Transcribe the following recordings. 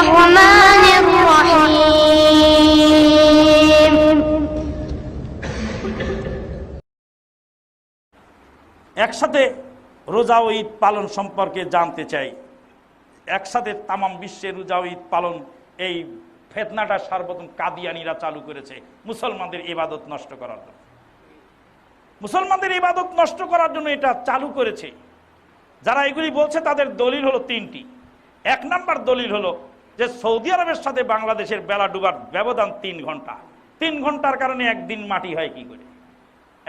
الرحمن الرحيم একসাথে রোজা ও ঈদ পালন সম্পর্কে জানতে চাই। একসাথে তামাম বিশ্বে রোজা ও ঈদ পালন এই ফেতনাটা সার্বপ্রথম কাদিয়ানিরা চালু করেছে। মুসলমানদের ইবাদত নষ্ট করার জন্য। মুসলমানদের ইবাদত নষ্ট করার জন্য এটা চালু করেছে। যারা এগুলি বলছে তাদের দলিল হলো তিনটি। এক নাম্বার দলিল হলো যে সৌদি আরবের সাথে বাংলাদেশের বেলা ডুবার ব্যবধান তিন ঘণ্টা। তিন ঘণ্টার কারণে একদিন মাটি হয় কি করে?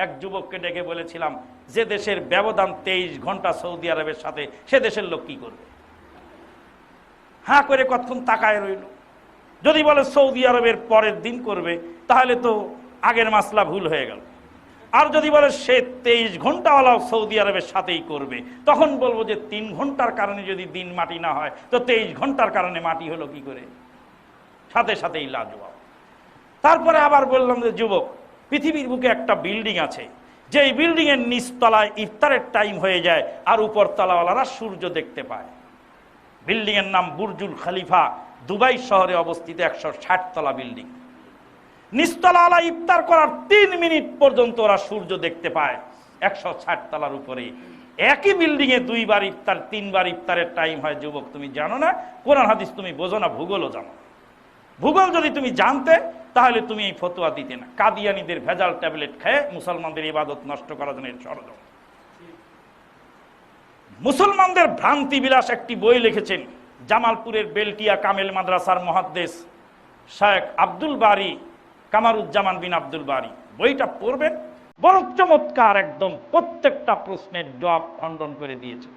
এক যুবককে ডেকে বলেছিলাম, যে দেশের ব্যবধান তেইশ ঘণ্টা সৌদি আরবের সাথে, সে দেশের লোক কি করবে? হাঁ করে কতক্ষণ তাকায় রইল। যদি বলে সৌদি আরবের পরের দিন করবে, তাহলে তো আগের মাসলা ভুল হয়ে গেল। আর যদি বলে সে তেইশ ঘন্টাওয়ালাও সৌদি আরবের সাথেই করবে, তখন বলব যে তিন ঘণ্টার কারণে যদি দিন মাটি না হয়, তো তেইশ ঘণ্টার কারণে মাটি হলো কি করে? সাথে সাথেই লাজবাব তারপরে আবার বললাম যে, যুবক, পৃথিবীর বুকে একটা বিল্ডিং আছে, যেই বিল্ডিং এর নিচতলায় ইফতারের টাইম হয়ে যায় আর উপর তলাওয়ালারা সূর্য দেখতে পায়। বিল্ডিং এর নাম বুর্জুল খালিফা, দুবাই শহরে অবস্থিত একশো ষাট তলা বিল্ডিং। নিস্তলা ইফতার করার তিন মিনিট পর্যন্ত ওরা সূর্য দেখতে পায়। একশো ষাট তলার উপরে। একই বিল্ডিং এ দুইবার ইফতার, তিনবার ইফতারের টাইম হয়। যুবক, তুমি জানো না? কোরআন হাদিস তুমি বোঝো না, ভূগোলও জানো ভূগোল যদি তুমি জানতে, তাহলে তুমি এই ফতোয়া দিতে না। কাদিয়ানিদের ভেজাল ট্যাবলেট খেয়ে মুসলমানদের ইবাদত নষ্ট করার জন্য ষড়যন্ত্র। মুসলমানদের ভ্রান্তি বিলাস একটি বই লিখেছেন, জামালপুরের বেলটিয়া কামেল মাদ্রাসার মহাদ্দেশ শেখ আব্দুল বারি কামারুজ্জামান বিন আব্দুল বারি। বইটা পড়বেন। বড় চমৎকার একদম প্রত্যেকটা প্রশ্নের জবাব খণ্ডন করে দিয়েছে।